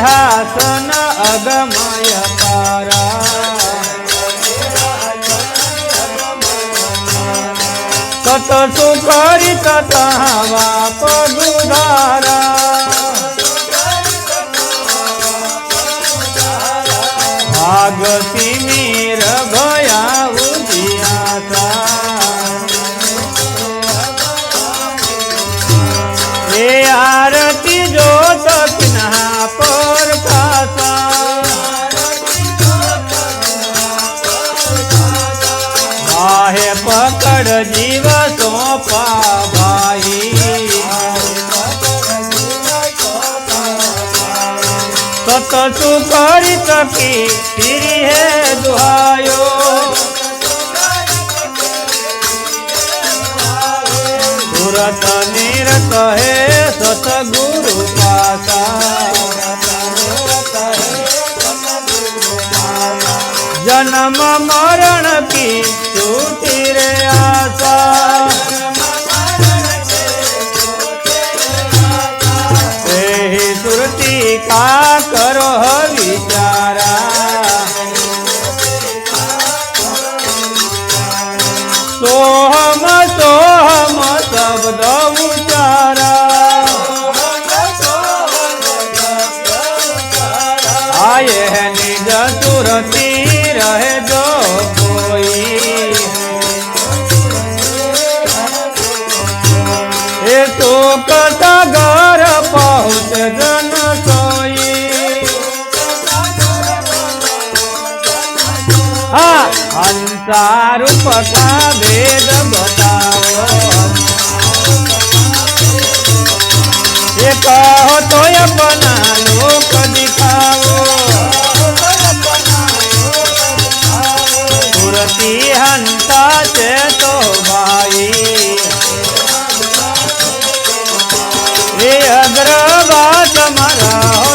સિંહાસન અગમય પારા તત સુખરી તત હવા પગુધારા. ભાગતી પકડ જીવ સોપા ભાઈ સત શું કરી શકી? ફીરી હે દુહાયો. સુરત નિરત હે સતગુરુ. જન્મ મરણ પી છૂટી રે આશા સુરતી રહે જો કોઈ. એ તો કથા ઘર પહોંચ જન સોઈ. હા હંસા રૂપ ભેદ કહો તો અપના એ અગ્રવાસ મારા હો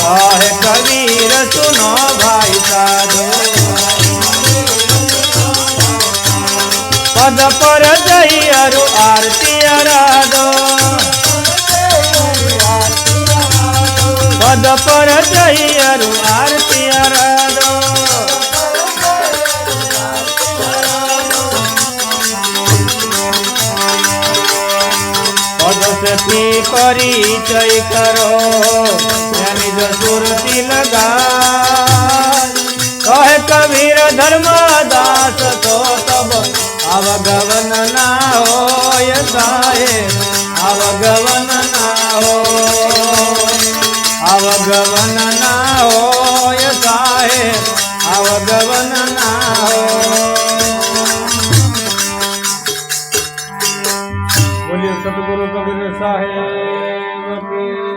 કહે કબીર સુનો ભાઈ સાધો. પદ પર જઈ અરુ આરતી અરાધો પદ પર જઈ અરુ આરતી અરાધો પદથી પરિચય કરો. એની જ સુરતી લગા કહે કબીર ધર્મદાસ, તો તબ અવગવન ના હોય સાહેબ. અવગવન ના હોય, અવગવન ના હોય સાહેબ. અવગવન ના સદગુરુ કબીર સાહેબ